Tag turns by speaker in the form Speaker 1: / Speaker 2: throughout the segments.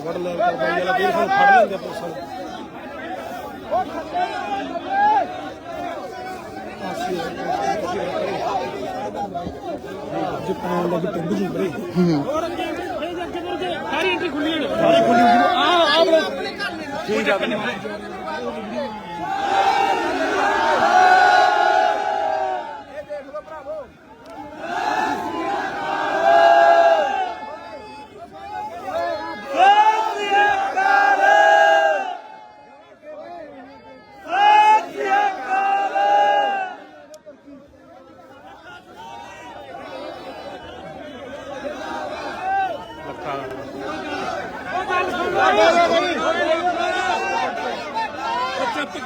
Speaker 1: ਫੜ ਲੈਂਦੇ ਪੁਲਿਸ ਨੂੰ ਜਪਾਨ ਦਾ ਵੀ ਪਿੰਡ ਜੀ ਵੀਰੇ।
Speaker 2: ਸਾਰੀ ਐਂਟਰੀ ਖੁੱਲੀ ਹੈ
Speaker 1: ਸਾਰੀ ਖੁੱਲੀ
Speaker 2: ਆ ਆ
Speaker 1: ਠੀਕ ਆ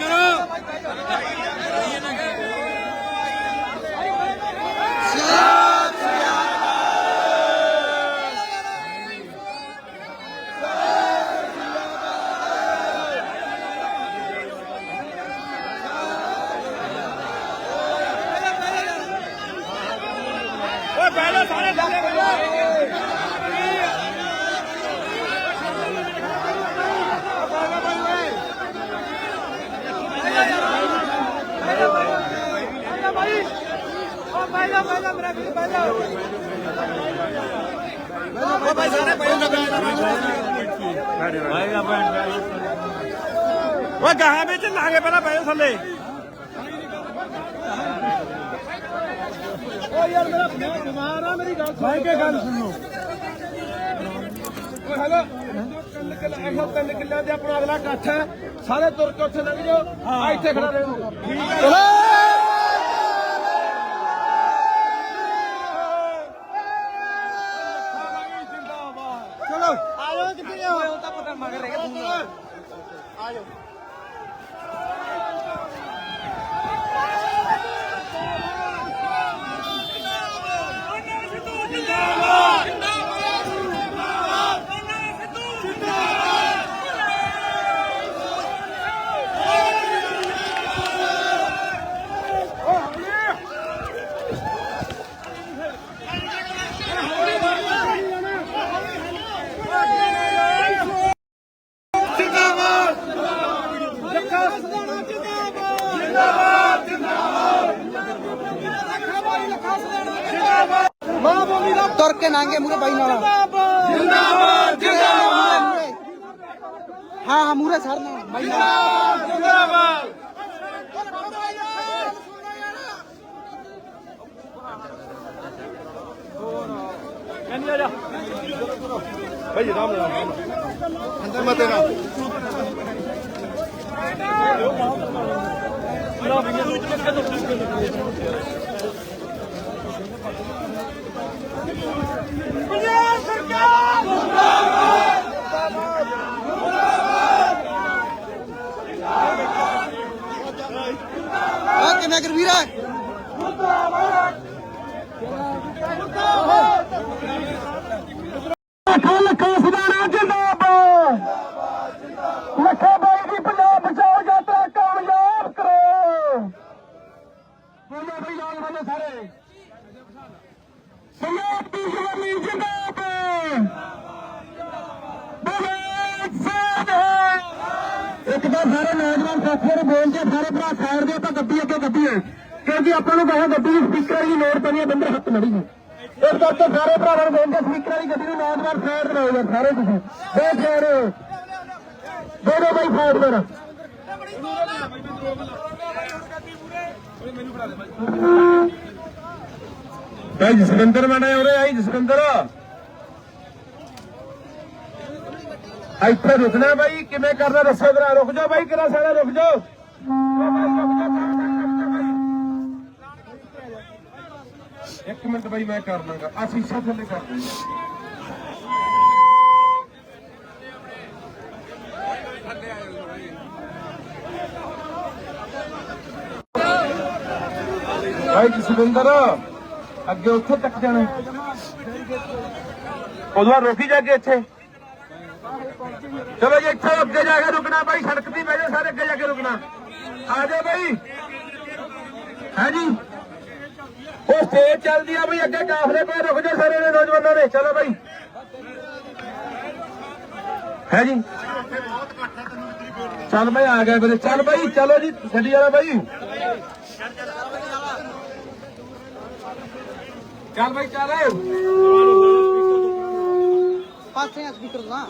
Speaker 2: ਚੁੱਪ ਕਰੋ ਓਏ ਪਹਿਲੇ ਸਾਰੇ ਥੱਲੇ ਓਏ ਗਾਹਾਂ ਵਿੱਚ ਲਾਂਗੇ ਪਹਿਲਾਂ ਪਏ ਥੱਲੇ। ਓ ਯਾਰ ਮੇਰਾ ਬਿਮਾਰ ਆ ਮੇਰੀ ਗੱਲ ਸੁਣ। ਕੇ ਗੱਲ ਸੁਣੋ। ਓਏ ਹੈਲੋ। ਤਿੰਨ ਕਿੱਲੇ ਇਹੋ ਤਿੰਨ ਕਿੱਲਿਆਂ ਦੇ ਆਪਣਾ ਅਗਲਾ ਇਕੱਠ ਹੈ। ਸਾਰੇ ਤੁਰ ਕੇ ਉੱਥੇ ਲੰਘ ਜਾਓ। ਆ ਇੱਥੇ ਖੜਾ ਰਹੋ ਚਲੋ ਚਲੋ ਆ ਜਾਓ ਕਿੱਥੇ ਹੋਏ ਉਹ ਤਾਂ ਪਤਾ ਮਗਰ ਰਹਿ ਗਿਆ ਆ ਜਾਓ।
Speaker 3: ਕੇ ਨਾਂਗੇ ਮੂਰੇ ਬਾਈ ਨਾਲ।
Speaker 1: ਜਿੰਦਾਬਾਦ ਜਿੰਦਾਬਾਦ।
Speaker 3: ਹਾਂ ਹਾਂ ਮੂਰੇ ਸਰ ਨਾਲ ਬਾਈ ਨਾਲ।
Speaker 1: ਜਿੰਦਾਬਾਦ ਕੰਨੀ ਆ ਜਾ ਭਾਈ ਰਾਮ ਰਾਮ। ਅੰਦਰ ਮਤੇ ਨਾ
Speaker 3: ਆ ਕਿਵੇਂ ਕਰ ਵੀਰਾ
Speaker 1: ਲੱਖਾਂ ਸਦਾਣਾ ਜਿੰਦਾਬਾਦ ਲੱਖਾਂ ਬਾਈ ਦੀ ਪੰਜਾਬ ਬਚਾਓ ਯਾਤਰਾ ਕਾਮਯਾਬ ਕਰੋ ਬੋਲੋ ਬਈ ਲਾਲ ਵਾਲੇ ਸਾਰੇ ਸਮਾਪਤੀ ਜਵਾਨੀ ਜਿੰਦਾਬਾਦ ਬੋਲੇ ਸਾਧੇ ਇੱਕ ਤਾਂ ਸਾਰੇ ਨੌਜਵਾਨ ਸਾਥੀਆਂ ਨੂੰ ਬੋਲਦੇ ਸਾਰੇ ਭਰਾ ਸਾਈਡ ਦੇ ਤਾਂ ਗੱਡੀ ਅੱਗੇ ਗੱਡੀ ਹੈ ਕਿਉਂਕਿ ਆਪਾਂ ਨੂੰ ਕਹਾਂ ਗੱਡੀ ਦੀ ਸਪੀਕਰ ਦੀ ਲੋੜ ਪੈਣੀ ਹੈ ਬੰਦੇ ਹੱਥ ਮੜੀ ਹੈ ਇਸ ਕਰਕੇ ਸਾਰੇ ਭਰਾਵਾਂ ਨੂੰ ਬੇਨਤੀ ਸਪੀਕਰ ਵਾਲੀ ਗੱਡੀ ਨੂੰ ਨੌਜਵਾਨ ਸਾਈਡ ਤੇ ਯਾਰ, ਸਾਰੇ ਤੁਸੀਂ। ਬਹੁਤ ਸਾਰੇ। ਦੋ ਦੋ ਬਾਈ ਸਾਈਡ ਤੇ ਭਾਈ ਜਸਵਿੰਦਰ ਮੈਨੇ ਉਰੇ, ਆਈ ਜਸਵਿੰਦਰ। ਇੱਥੇ ਰੁਕਣਾ ਬਾਈ, ਕਿਵੇਂ ਕਰਨਾ, ਦੱਸੋ ਜਰਾ, ਰੁਕ ਜਾਓ ਬਾਈ ਕਿਰਾ ਸਾਡਾ ਰੁਕ ਜਾਓ ਓ ਬਾਈ ਰੁਕ ਜਾਓ, ਰੁਕ ਜਾਓ, ਰੁਕ ਜਾਓ ਬਾਈ। ਇੱਕ ਮਿੰਟ ਬਾਈ ਮੈਂ ਕਰ ਲਾਂਗਾ। ਆ ਸ਼ੀਸ਼ਾ ਥੱਲੇ ਕਰ ਦੇ ਭਾਈ ਜਸਵਿੰਦਰ, ਅੱਗੇ ਉੱਥੇ ਤੱਕ ਜਾਣਾ। ਉਦੋਂ ਬਾਅਦ ਰੋਕੀ ਜਾ ਕੇ ਇੱਥੇ। ਚਲੋ ਜੀ, ਇੱਥੇ ਅੱਗੇ ਜਾ ਕੇ ਰੁਕਣਾ ਭਾਈ ਸੜਕ ਤੇ ਬਹਿ ਜਾਓ ਸਾਰੇ ਅੱਗੇ ਜਾ ਕੇ ਰੁਕਣਾ। ਆ ਜਾਓ ਭਾਈ ਹੈ ਜੀ? ਉਹ ਸਟੇਜ ਚੱਲਦੀ ਆ ਬਈ ਅੱਗੇ ਕਾਫਲੇ ਪਏ ਰੁਕ ਜਾਓ ਸਾਰੇ ਨੇ ਨੌਜਵਾਨਾਂ ਨੇ ਚਲੋ ਭਾਈ
Speaker 2: ਹੈ ਜੀ? ਚੱਲ ਬਈ ਆ ਗਏ ਵੀਰੇ। ਚੱਲ ਬਈ ਚਲੋ ਜੀ ਗੱਡੀ ਵਾਲਾ ਬਈ। ਚੱਲ ਬਈ ਚੱਲ।
Speaker 3: ਪਾਸੇ ਆ ਸਪੀਕਰ ਦਾ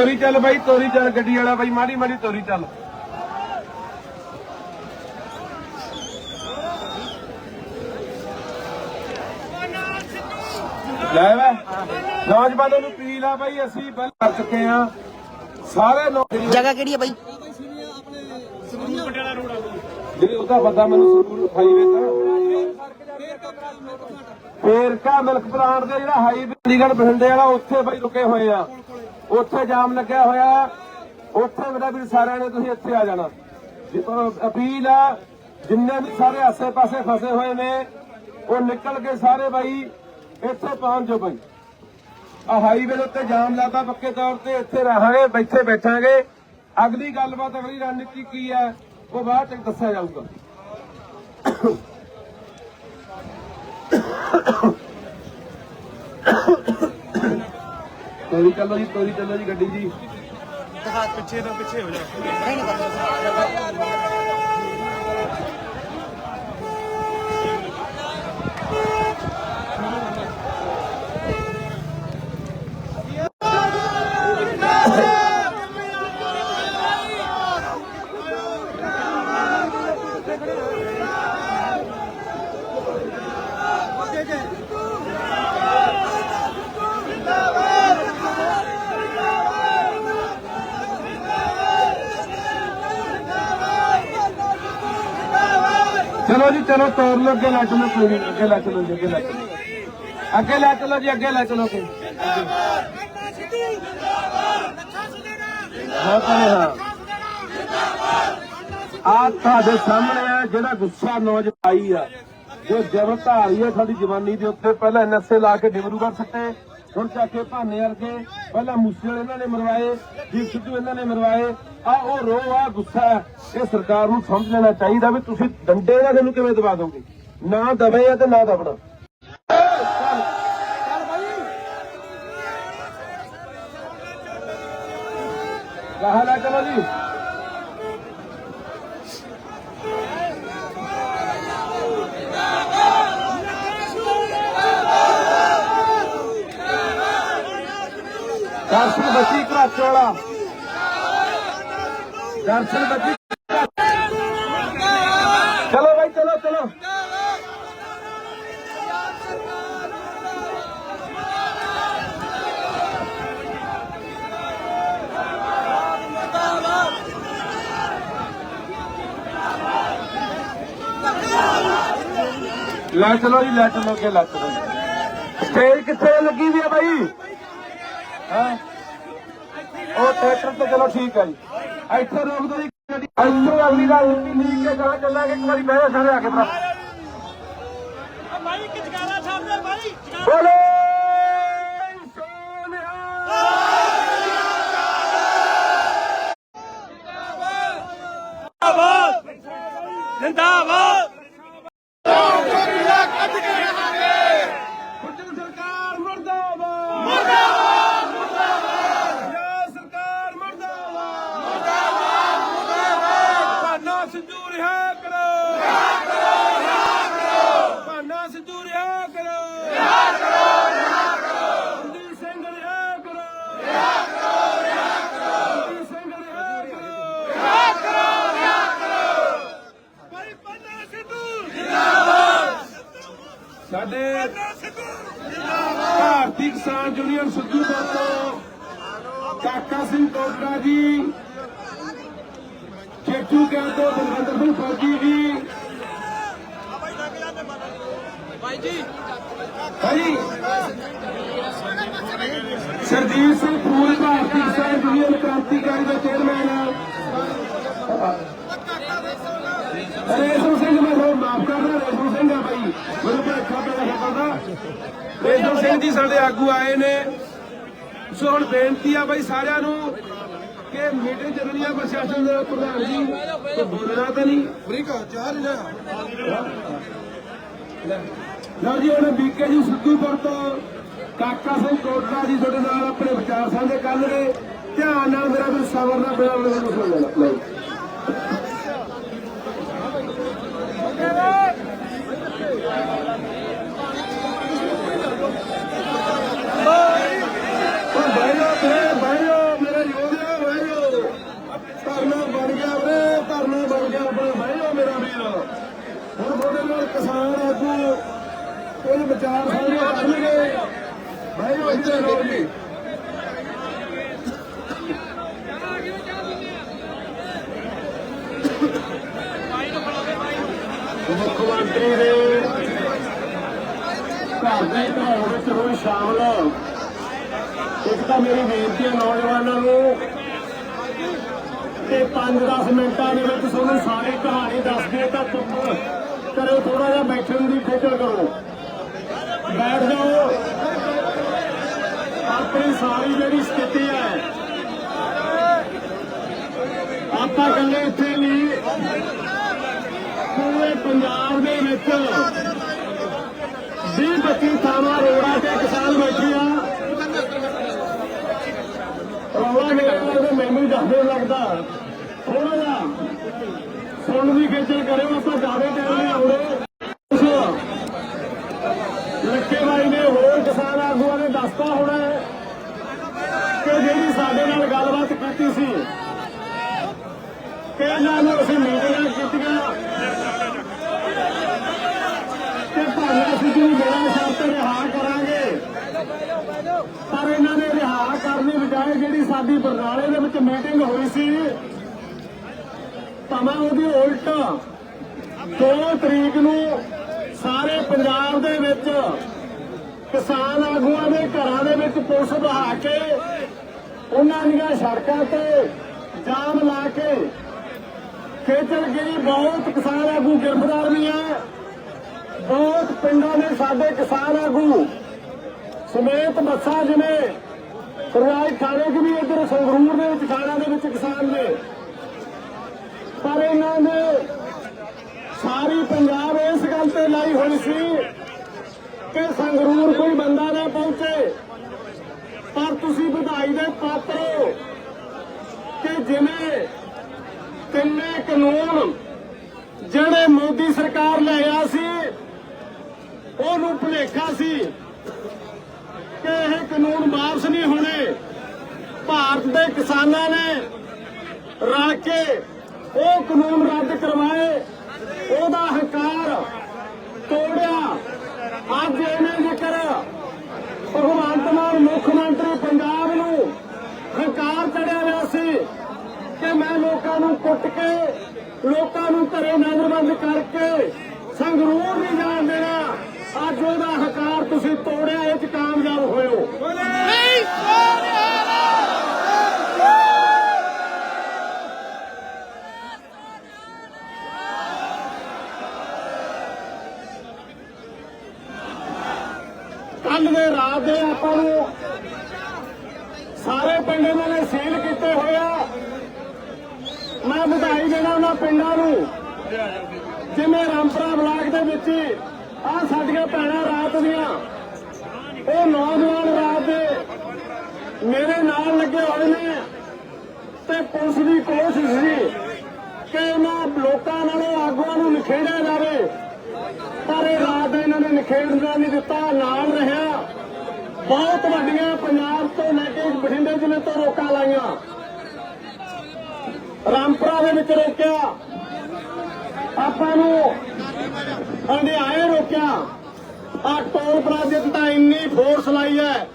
Speaker 2: ਤੋਰੀ ਚੱਲ ਬਾਈ ਤੋਰੀ ਚੱਲ ਗੱਡੀ ਵਾਲਾ ਬਾਈ ਮਾੜੀ ਮਾੜੀ ਤੋਰੀ ਚੱਲ। ਲੈ ਵੇ ਨੌਜਵਾਨਾਂ ਨੂੰ ਅਪੀਲ ਆ ਬਾਈ ਅਸੀਂ ਬਲ ਕਰ ਚੁੱਕੇ ਆ ਸਾਰੇ
Speaker 3: ਜਗ੍ਹਾ ਕਿਹੜੀ ਹੈ ਬਾਈ?
Speaker 2: ਜਿਹੜੀ ਉਹਦਾ ਬੰਦਾ ਮੈਨੂੰ ਸਕੂਲ ਹਾਈਵੇ ਤੇ। ਫੇਰ ਕਾ ਮਿਲਕ ਪਲਾਂਟ ਦੇ ਜਿਹੜਾ ਹਾਈਵੇ ਚੰਡੀਗੜ੍ਹ ਬਠਿੰਡੇ ਵਾਲਾ ਉੱਥੇ ਬਾਈ ਰੁਕੇ ਹੋਏ ਆ। ਉੱਥੇ ਜਾਮ ਲੱਗਿਆ ਹੋਇਆ। ਉੱਥੇ ਮੇਰਾ ਵੀ ਸਾਰਿਆਂ ਨੇ ਤੁਸੀਂ ਇੱਥੇ ਆ ਜਾਣਾ। ਅਪੀਲ ਆ, ਜਿੰਨੇ ਵੀ ਸਾਰੇ ਆਸੇ-ਪਾਸੇ ਫਸੇ ਹੋਏ ਨੇ, ਉਹ ਨਿਕਲ ਕੇ ਸਾਰੇ ਬਾਈ ਇੱਥੇ ਪਹੁੰਚ ਜਾਓ ਬਾਈ। ਆ ਹਾਈਵੇ ਦੇ ਉੱਤੇ ਜਾਮ ਲਾਤਾ ਪੱਕੇ ਤੌਰ ਤੇ, ਇੱਥੇ ਰਹਾਂਗੇ, ਬੈਠੇ ਬੈਠਾਂਗੇ। ਅਗਲੀ ਗੱਲਬਾਤ, ਅਗਲੀ ਰਣਨੀਤੀ ਕੀ ਹੈ ਉਹ ਬਾਅਦ ਚ ਦੱਸਿਆ ਜਾਊਗਾ। ਤੋਰੀ ਚੱਲੋ ਜੀ ਤੋਰੀ ਚੱਲੋ ਜੀ ਗੱਡੀ ਜੀ
Speaker 3: ਦਿਖਾ ਪਿੱਛੇ ਤੋਂ ਪਿੱਛੇ ਹੋ ਜਾ
Speaker 2: ਚਲੋ ਜੀ, ਚਲੋ, ਤੋਰ ਲੋ ਅੱਗੇ ਲੈ ਚਲੋ, ਕੋਈ ਨਹੀਂ, ਅੱਗੇ ਲੈ ਚਲੋ ਜੀ, ਅੱਗੇ ਲੈ ਚਲੋ। ਅੱਗੇ ਲੈ ਚਲੋ ਜੀ, ਅੱਗੇ ਲੈ ਚਲੋ ਕੋਈ। ਹਾਂ ਹਾਂ। ਆ ਤੁਹਾਡੇ ਸਾਹਮਣੇ ਆ ਜਿਹੜਾ ਗੁੱਸਾ ਨੌਜਵਾਨ ਆਈ ਆ। ਜੋ ਜ਼ਬਰ ਧਾਰੀ ਆ ਸਾਡੀ ਜਵਾਨੀ ਦੇ ਉੱਤੇ, ਪਹਿਲਾਂ ਐਨਐਸਏ ਲਾ ਕੇ ਡਿਬਰੂਗੜ੍ਹ ਸੱਟੇ। ਹੁਣ ਚੱਕ ਕੇ ਭਾਨੇ ਵਰਗੇ, ਪਹਿਲਾਂ ਮੂਸੇ ਇਹਨਾਂ ਨੇ ਮਰਵਾਏ ਜੀ ਸਿੱਧੂ ਇਹਨਾਂ ਨੇ ਮਰਵਾਏ। ਆ ਉਹ ਰੋ, ਆ ਗੁੱਸਾ ਇਹ ਸਰਕਾਰ ਨੂੰ ਸਮਝ ਲੈਣਾ ਚਾਹੀਦਾ ਵੀ ਤੁਸੀਂ ਡੰਡੇ ਨਾਲ ਇਹਨੂੰ ਕਿਵੇਂ ਦਬਾ ਦੋਗੇ? ਨਾ ਦਬੇ ਆ ਤੇ ਨਾ ਦਬਣਾ। ਕਹਾ ਲੈ ਚਲੋ ਦਰਸ਼ਨ ਬੱਚੀ ਘਰਾਚੇ ਵਾਲਾ। ਦਰਸ਼ਨ ਬੱਚੀ ਚਲੋ ਭਾਈ ਚਲੋ ਚਲੋ। ਲੈ ਚਲੋ ਜੀ, ਲੈ ਚਲੋ ਅੱਗੇ, ਲੈ ਚਲੋ ਸਟੇਜ ਕਿੱਥੇ ਲੱਗੀ ਵੀ ਆ ਬਾਈ? ਹਾਂ? ਉਹ ਥੀਏਟਰ ਤੇ ਚਲੋ ਠੀਕ ਹੈ ਜੀ। ਇੱਥੇ ਰੋਕ ਦੋ ਜੀ। ਗੱਡੀ ਇੱਥੇ ਅਗਲੀ ਦਾ ਨੀਤੀ ਲੀਕ ਕੇ ਕਹਾਂ ਚੱਲਾਂਗੇ, ਇੱਕ ਵਾਰੀ ਬਹਿ ਜਾ ਸਾਰੇ ਆ ਕੇ ਭਰਾ।
Speaker 4: ਭਾਈ ਕਿਚਕਾਰਾ ਸਾਹਿਬ ਦੇ ਭਾਈ
Speaker 2: ਬੋਲੇ! ਸੋਨਿਹਾ
Speaker 4: ਜਿੰਦਾਬਾਦ
Speaker 2: ਗੁੱਜਰ ਸਰਕਾਰ ਮਰਦਾਬਾਦ ਮਰਦਾਬਾਦ ਮਰਦਾਬਾਦ ਸਰਕਾਰ ਮਰਦਾਬਾਦ ਮਰਦਾਬਾਦ ਮਰਦਾਬਾਦ ਭਾਨਾ ਸਿੱਧੂ ਰਿਹਾ ਕਰੋ ਰਿਹਾ ਕਰੋ ਰਿਹਾ ਕਰੋ ਭਾਨਾ ਸਿੱਧੂ ਰਿਹਾ ਕਰੋ ਰਿਹਾ ਕਰੋ ਰਿਹਾ ਕਰੋ ਕੁਲਦੀਪ ਸਿੰਘ ਰਿਹਾ ਕਰੋ ਰਿਹਾ ਕਰੋ ਰਿਹਾ ਕਰੋ ਕੁਲਦੀਪ ਸਿੰਘ ਰਿਹਾ ਕਰੋ ਰਿਹਾ ਕਰੋ ਰਿਹਾ ਕਰੋ
Speaker 4: ਭਾਈ ਪੰਨਾ ਸਿੱਧੂ
Speaker 2: ਸਾਡੇ ਭਾਰਤੀ ਕਿਸਾਨ ਯੂਨੀਅਨ ਸਿੱਧੂ ਤੋਂ ਕਾਕਾ ਸਿੰਘ ਕੋਟੜਾ ਜੀ ਚੇਟੂ ਕਹਿ ਤੋਂ ਬਲਵੰਦਰ ਸਿੰਘ ਫੌਜੀ ਜੀ।
Speaker 4: ਭਾਈ ਜੀ
Speaker 2: ਭਾਈ ਸਰਜੀਤ ਸਿੰਘ ਫੂਲ, ਭਾਰਤੀ ਕਿਸਾਨ ਯੂਨੀਅਨ ਕ੍ਰਾਂਤੀਕਾਰੀ ਦਾ ਚੇਅਰਮੈਨ। ਰੇਸ਼ਮ ਸਿੰਘ, ਮੈਂ ਤੁਹਾਨੂੰ ਮਾਫ ਕਰਦਾ, ਰੇਸ਼ਮ ਮੈਨੂੰ ਭੇਖਾ ਪੈਣਾ ਕਰਦਾ ਰੇਸ਼ਮ ਸਿੰਘ ਜੀ ਸਾਡੇ ਆਗੂ ਆਏ ਨੇ। ਸੋ ਹੁਣ ਬੇਨਤੀ ਆ ਭਾਈ ਸਾਰਿਆਂ ਨੂੰ
Speaker 1: ਕਿ ਮੀਟਿੰਗ ਚੱਲਣੀ ਆ ਪ੍ਰਸ਼ਾਸਨ ਦੇ ਪ੍ਰਧਾਨ ਜੀ ਕੋਈ ਬੋਲਣਾ ਤਾਂ ਨਹੀਂ।
Speaker 2: ਅਮਰੀਕਾ ਚਾਰ ਲਿਆ
Speaker 1: ਲਓ ਜੀ ਹੁਣ ਬੀਕੇ ਜੀ ਸਿੱਧੂਪੁਰ ਤੋਂ ਕਾਕਾ ਸਿੰਘ ਕੋਟਲਾ ਜੀ ਤੁਹਾਡੇ ਨਾਲ ਆਪਣੇ ਵਿਚਾਰ ਸਾਂਝੇ ਕਰਨਗੇ ਧਿਆਨ ਨਾਲ ਮੇਰਾ ਵੀ ਸਬਰ ਨਾਲ ਬਿਆਨ ਮੈਨੂੰ ਸੁਣ ਲੈਣਾ ਲਓ ਕਿਸਾਨ ਆਗੂ ਕੁਝ ਵਿਚਾਰ ਸਾਂਝੇ ਕਰਨਗੇ। ਭਾਈਓ ਇੱਥੇ ਲਓ ਜੀ ਮੁੱਖ ਮੰਤਰੀ ਦੇ ਘਰ ਦੇ ਘਰਾਉ ਵਿੱਚ ਹੋਈ ਸ਼ਾਮਲ ਇੱਕ ਤਾਂ ਮੇਰੀ ਬੇਨਤੀ ਹੈ ਨੌਜਵਾਨਾਂ ਨੂੰ ਤੇ 5-10 ਮਿੰਟਾਂ ਦੇ ਵਿੱਚ ਤੁਹਾਨੂੰ ਸਾਰੀ ਕਹਾਣੀ ਦੱਸ ਦਿਓ ਤਾਂ ਚੁੱਪ ਕਰੋ ਥੋੜਾ ਜਿਹਾ ਬੈਠਣ ਦੀ ਫਿਕਰ ਕਰੋ। ਬੈਠ ਜਾਓ। ਆਪਣੀ ਸਾਰੀ ਜਿਹੜੀ ਸਥਿਤੀ ਹੈ, ਆਪਾਂ ਇਕੱਲੇ ਇੱਥੇ ਨਹੀਂ। ਪੂਰੇ ਪੰਜਾਬ ਦੇ ਵਿੱਚ 20 25 ਥਾਵਾਂ ਰੋੜਾ ਤੇ ਕਿਸਾਨ ਬੈਠੇ ਆ। ਰੌਲਾ ਮੇਰੇ ਮੈਨੂੰ ਜ਼ਿਆਦਾ ਲੱਗਦਾ। ਥੋੜਾ ਜਿਹਾ ਸੁਣ ਦੀ ਖੇਚਲ ਕਰਿਓ, ਆਪਾਂ ਜ਼ਿਆਦਾ ਟਾਈਮ ਨਹੀਂ ਆਉਂਦੇ ਲੱਕੇ ਬਾਈ ਨੇ ਹੋਰ ਕਿਸਾਨ ਆਗੂਆਂ ਨੇ ਦੱਸਤਾ ਹੋਣਾ ਕਿ ਜਿਹੜੀ ਸਾਡੇ ਨਾਲ ਗੱਲਬਾਤ ਕੀਤੀ ਸੀ ਕਿ ਇਹਨਾਂ ਨੂੰ ਅਸੀਂ ਮੀਟਿੰਗਾਂ ਕੀਤੀਆਂ ਤੇ ਭਾਵੇਂ ਅਸੀਂ ਜੀ ਮੇਰਾ ਸ਼ਰਤ ਰਿਹਾ ਕਰਾਂਗੇ ਪਰ ਇਹਨਾਂ ਨੇ ਰਿਹਾ ਕਰਨ ਜਿਹੜੀ ਸਾਡੀ ਬਰਨਾਲੇ ਦੇ ਵਿੱਚ ਮੀਟਿੰਗ ਹੋਈ ਸੀ, ਭਾਵੇਂ ਉਹਦੀ ਉਲਟ 2 ਤਰੀਕ ਨੂੰ ਸਾਰੇ ਪੰਜਾਬ ਦੇ ਵਿੱਚ ਕਿਸਾਨ ਆਗੂਆਂ ਦੇ ਘਰਾਂ ਦੇ ਵਿੱਚ ਪੁਲਿਸ ਬਹਾ ਕੇ ਉਹਨਾਂ ਦੀਆਂ ਸੜਕਾਂ ਤੇ ਜਾਮ ਲਾ ਕੇ ਖੇਚਲ ਗਈ। ਬਹੁਤ ਕਿਸਾਨ ਆਗੂ ਗ੍ਰਿਫਤਾਰ ਵੀ ਹੈ ਬਹੁਤ ਪਿੰਡਾਂ ਦੇ ਸਾਡੇ ਕਿਸਾਨ ਆਗੂ ਸਮੇਤ ਬੱਸਾਂ ਜਿਵੇਂ ਰਿਆਇਤ ਥਾਣੇ 'ਚ ਵੀ ਇੱਧਰ ਸੰਗਰੂਰ ਦੇ ਵਿੱਚ ਥਾਣਾ ਦੇ ਵਿੱਚ ਕਿਸਾਨ ਨੇ। ਪਰ ਇਹਨਾਂ ਨੇ ਸਾਰੀ ਪੰਜਾਬ ਇਸ ਗੱਲ ਤੇ ਲਾਈ ਹੋਈ ਸੀ ਕਿ ਸੰਗਰੂਰ ਕੋਈ ਬੰਦਾ ਨਾ ਪਹੁੰਚੇ। ਪਰ ਤੁਸੀਂ ਵਧਾਈ ਦੇ ਪਾਤਰ ਹੋ ਕਿ ਜਿਵੇਂ ਤਿੰਨੇ ਕਾਨੂੰਨ ਜਿਹੜੇ ਮੋਦੀ ਸਰਕਾਰ ਲੈ ਆ ਸੀ, ਉਹਨੂੰ ਭੁਲੇਖਾ ਸੀ। ਵਾਪਸ ਨਹੀਂ ਹੋਣੇ। ਭਾਰਤ ਦੇ ਕਿਸਾਨਾਂ ਨੇ ਰਲ ਕੇ ਉਹ ਕਾਨੂੰਨ ਰੱਦ ਕਰਵਾਏ। ਉਹਦਾ ਹੰਕਾਰ ਤੋੜਿਆ। ਅੱਜ ਇਹਨੇ ਜ਼ਿਕਰ ਭਗਵੰਤ ਮਾਨ ਮੁੱਖ ਮੰਤਰੀ ਪੰਜਾਬ ਨੂੰ ਹੰਕਾਰ ਚੜਿਆ ਹੋਇਆ ਸੀ ਕਿ ਮੈਂ ਲੋਕਾਂ ਨੂੰ ਕੁੱਟ ਕੇ, ਲੋਕਾਂ ਨੂੰ ਘਰੇ ਨਜ਼ਰਬੰਦ ਕਰਕੇ ਸੰਗਰੂਰ ਨਹੀਂ ਜਾਣ ਦੇਣਾ, ਅੱਜ ਉਹਦਾ ਹੰਕਾਰ ਤੁਸੀਂ ਤੋੜ ਇਹ ਚ ਕਾਮਯਾਬ ਹੋਇਓ ਕੱਲ ਦੇ ਰਾਤ ਦੇ ਆਪਾਂ ਨੂੰ ਸਾਰੇ ਪਿੰਡ ਇਹਨਾਂ ਨੇ ਸੀਲ ਕੀਤੇ ਹੋਇਆ ਮੈਂ ਵਧਾਈ ਦੇਣਾ ਉਹਨਾਂ ਪਿੰਡਾਂ ਨੂੰ ਜਿਵੇਂ ਰਾਮਪੁਰਾ ਬਲਾਕ ਦੇ ਵਿੱਚ ਆ ਸਾਡੀਆਂ ਭੈਣਾਂ ਰਾਤ ਦੀਆਂ ਉਹ ਨੌਜਵਾਨ ਰਾਤ ਦੇ ਮੇਰੇ ਲੱਗੇ ਹੋਏ ਨੇ ਤੇ ਪੁਲਿਸ ਦੀ ਕੋਸ਼ਿਸ਼ ਸੀ ਕਿ ਇਹਨਾਂ ਲੋਕਾਂ ਨਾਲੋਂ ਆਗੂਆਂ ਨੂੰ ਨਿਖੇੜਿਆ ਜਾਵੇ। ਪਰ ਇਹ ਰਾਤ ਇਹਨਾਂ ਨੇ ਨਿਖੇੜਨਾ ਨਹੀਂ ਦਿੱਤਾ, ਨਾਲ ਰਿਹਾ ਬਹੁਤ ਵੱਡੀਆਂ ਪੰਜਾਬ ਤੋਂ ਲੈ ਕੇ ਬਠਿੰਡੇ ਜ਼ਿਲ੍ਹੇ ਤੋਂ ਰੋਕਾਂ ਲਾਈਆਂ। ਰਾਮਪੁਰਾ ਦੇ ਵਿੱਚ ਰੋਕਿਆ। ਆਪਾਂ ਨੂੰ ਹੰਡਿਆਏ ਰੋਕਿਆ। ਆ ਟੋਲ ਪਲਾਜ਼ੇ ਤੇ ਤਾਂ ਇੰਨੀ ਫੋਰਸ ਲਾਈ ਹੈ।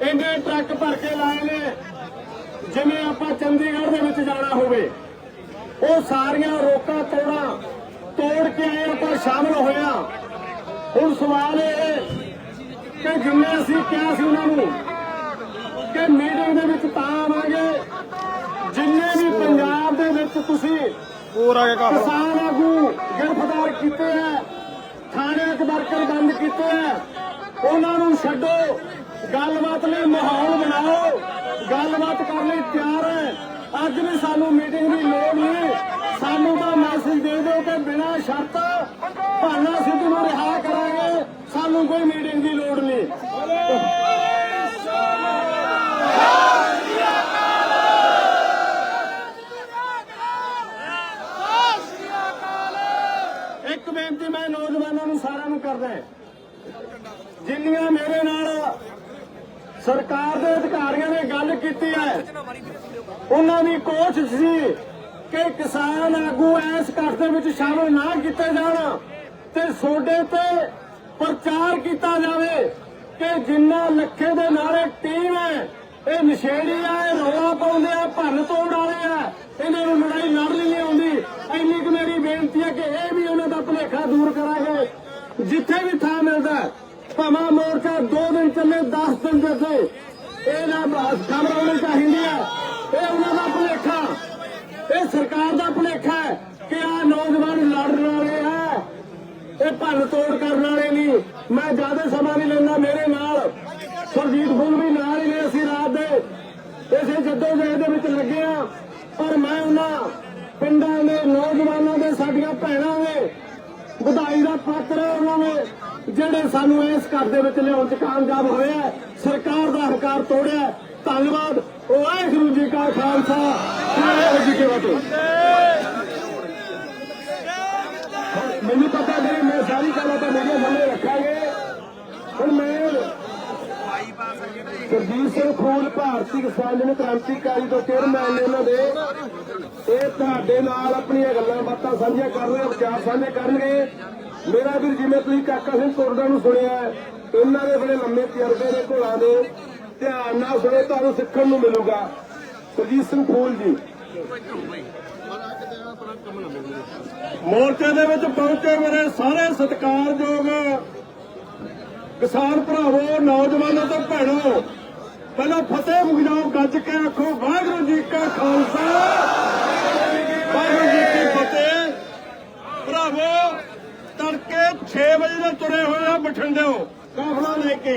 Speaker 1: ਇੰਨੇ ਟਰੱਕ ਭਰ ਕੇ ਲਾਏ ਨੇ ਜਿਵੇਂ ਆਪਾਂ ਚੰਡੀਗੜ੍ਹ ਦੇ ਵਿੱਚ ਜਾਣਾ ਹੋਵੇ। ਉਹ ਸਾਰੀਆਂ ਰੋਕਾਂ ਤੋੜਾਂ ਤੋੜ ਕੇ ਆਏ ਆਪਾਂ ਸ਼ਾਮਲ ਹੋਇਆ ਹੁਣ ਸਵਾਲ ਇਹ ਕਿ ਜਿੰਨੇ ਅਸੀਂ ਕਿਹਾ ਸੀ ਉਹਨਾਂ ਨੂੰ ਕਿ ਮੀਟਿੰਗ ਦੇ ਵਿੱਚ ਤਾਂ ਆਵਾਂਗੇ ਜਿੰਨੇ ਵੀ ਪੰਜਾਬ ਦੇ ਵਿੱਚ ਤੁਸੀਂ
Speaker 2: ਹੋਰ ਆ ਗਿਆ
Speaker 1: ਕਿਸਾਨ ਆਗੂ ਗ੍ਰਿਫਤਾਰ ਕੀਤੇ ਹੈ ਥਾਣੇ ਵਰਕਰ ਬੰਦ ਕੀਤੇ ਹੈ ਉਹਨਾਂ ਨੂੰ ਛੱਡੋ। ਗੱਲਬਾਤ ਲਈ ਮਾਹੌਲ ਬਣਾਓ। ਗੱਲਬਾਤ ਕਰਨ ਲਈ ਤਿਆਰ ਹੈ। ਅੱਜ ਵੀ ਸਾਨੂੰ ਮੀਟਿੰਗ ਦੀ ਲੋੜ ਨਹੀਂ। ਸਾਨੂੰ ਤਾਂ ਮੈਸੇਜ ਦੇ ਦਿਓ ਕਿ ਬਿਨਾਂ ਸ਼ਰਤ ਭਾਨਾ ਸਿੱਧੂ ਨੂੰ ਰਿਹਾ ਕਰਾਂਗੇ ਸਾਨੂੰ ਕੋਈ ਮੀਟਿੰਗ ਦੀ ਲੋੜ ਨਹੀਂ ਇੱਕ ਬੇਨਤੀ ਮੈਂ ਨੌਜਵਾਨਾਂ ਨੂੰ ਸਾਰਿਆਂ ਨੂੰ ਕਰਦਾ ਹਾਂ। ਜਿੰਨੀਆਂ ਮੇਰੇ ਨਾਲ ਸਰਕਾਰ ਦੇ ਅਧਿਕਾਰੀਆਂ ਨੇ ਗੱਲ ਕੀਤੀ ਹੈ ਉਹਨਾਂ ਦੀ ਕੋਸ਼ਿਸ਼ ਸੀ ਕਿ ਕਿਸਾਨ ਆਗੂ ਇਸ ਇਕੱਠ ਦੇ ਵਿੱਚ ਸ਼ਾਮਲ ਨਾ ਕੀਤੇ ਜਾਣ ਤੇ ਸੋਡੇ ਤੇ ਪ੍ਰਚਾਰ ਕੀਤਾ ਜਾਵੇ ਕਿ ਜਿੰਨਾ ਲੱਖੇ ਦੇ ਨਾਲੇ ਟੀਮ ਹੈ ਇਹ ਨਸ਼ੇੜੀ ਆ ਇਹ ਰੌਲਾ ਪਾਉਂਦੇ ਆ ਭੰਨ ਤੋੜ ਵਾਲੇ ਆ ਇਹਨਾਂ ਨੂੰ ਲੜਾਈ ਲੜਨੀ ਨਹੀਂ ਆਉਂਦੀ। ਇੰਨੀ ਕੁ ਮੇਰੀ ਬੇਨਤੀ ਹੈ ਕਿ ਇਹ ਵੀ ਉਹਨਾਂ ਦਾ ਭੁਲੇਖਾ ਦੂਰ ਕਰਾਂਗੇ। ਜਿੱਥੇ ਵੀ ਥਾਂ ਮਿਲਦਾ ਹੈ, ਮੋਰਚਾ 2 ਦਿਨ ਚੱਲੇ 10 ਦਿਨ ਚੱਲੇ। ਇਹ ਨਾ ਖਬਰ ਹੋਣੀ ਚਾਹੀਦੀ ਹੈ। ਇਹ ਉਹਨਾਂ ਦਾ ਭੁਲੇਖਾ। ਇਹ ਸਰਕਾਰ ਦਾ ਭੁਲੇਖਾ ਹੈ। ਨੌਜਵਾਨ ਲੜਨ ਵਾਲੇ ਆ। ਇਹ ਭੰਨ ਤੋੜ ਕਰਨ ਵਾਲੇ ਨਹੀਂ ਮੈਂ ਜ਼ਿਆਦਾ ਸਮਾਂ ਨਹੀਂ ਲੈਂਦਾ ਮੇਰੇ ਨਾਲ। ਸੁਰਜੀਤ ਫੁੱਲ ਵੀ ਨਾਲ ਹੀ ਨੇ ਅਸੀਂ ਰਾਤ ਦੇ। ਇਸੇ ਜੱਦੋ ਜਹਿਦ ਦੇ ਵਿੱਚ ਲੱਗੇ ਆ। ਪਰ ਮੈਂ ਉਹਨਾਂ ਪਿੰਡਾਂ ਦੇ ਨੌਜਵਾਨਾਂ ਦੇ, ਸਾਡੀਆਂ ਭੈਣਾਂ ਦੇ ਵਧਾਈ ਦਾ ਪਾਤਰ ਉਹਨਾਂ ਨੇ ਜਿਹੜੇ ਸਾਨੂੰ ਇਸ ਘਰ ਦੇ ਵਿੱਚ ਲਿਆਉਣ ਚ ਕਾਮਯਾਬ ਹੋਇਆ ਸਰਕਾਰ ਦਾ ਹੰਕਾਰ ਤੋੜਿਆ। ਧੰਨਵਾਦ। ਵਾਹਿਗੁਰੂ ਜੀ ਕਾ ਖਾਲਸਾ। ਵਾਹਿਗੁਰੂ ਜੀ ਕੀ ਫਤਿਹ। ਮੈਨੂੰ ਪਤਾ ਨਹੀਂ, ਮੈਂ ਸਾਰੀ ਗੱਲਾਂ ਤਾਂ ਮੇਰੇ ਸਾਹਮਣੇ ਰੱਖਾਂਗੇ। ਹੁਣ ਮੈਂ ਸਰਜੀਤ ਸਿੰਘ ਖੂਨ ਭਾਰਤੀ ਕਿਸਾਨ ਜਨ ਕ੍ਰਾਂਤੀਕਾਰੀ ਤੋਂ ਚੇਅਰਮੈਨ ਨੇ ਇਹਨਾਂ ਦੇ। ਇਹ ਤੁਹਾਡੇ ਨਾਲ ਆਪਣੀਆਂ ਗੱਲਾਂ ਬਾਤਾਂ ਸਾਂਝੀਆਂ ਕਰ ਰਹੇ ਵਿਚਾਰ ਸਾਂਝੇ ਕਰਨਗੇ। ਮੇਰਾ ਵੀਰ, ਜਿਵੇਂ ਤੁਸੀਂ ਕਾਕਾ ਸਿੰਘ ਕੋਰਡਾ ਨੂੰ ਸੁਣਿਆ ਇਹਨਾਂ ਦੇ ਬੜੇ ਲੰਮੇ ਤਜਰਬੇ ਦੇ ਘੋਲਾਂ ਦੇ। ਧਿਆਨ ਨਾਲ ਸੁਣੇ, ਤੁਹਾਨੂੰ ਸਿੱਖਣ ਨੂੰ ਮਿਲੂਗਾ। ਸਰਜੀਤ ਸਿੰਘ ਫੂਲ ਜੀ। ਮੋਰਚੇ ਦੇ ਵਿੱਚ ਪਹੁੰਚੇ ਮੇਰੇ ਸਾਰੇ ਸਤਿਕਾਰਯੋਗ ਕਿਸਾਨ ਭਰਾਵੋ, ਨੌਜਵਾਨਾਂ ਤੇ ਭੈਣੋ, ਪਹਿਲਾਂ ਫਤਿਹ ਮੁਗਜਾਓ ਗੱਜ ਕੇ ਆਖੋ, ਵਾਹਿਗੁਰੂ ਜੀ ਕਾ ਖਾਲਸਾ। ਵਾਹਿਗੁਰੂ ਜੀ ਕੀ ਫਤਿਹ। ਭਰਾਵੋ, ਤੜਕੇ 6 ਵਜੇ ਦੇ ਤੁਰੇ ਹੋਏ ਆ ਬਠਿੰਡਿਓ ਕਾਫਲਾ ਲੈ ਕੇ।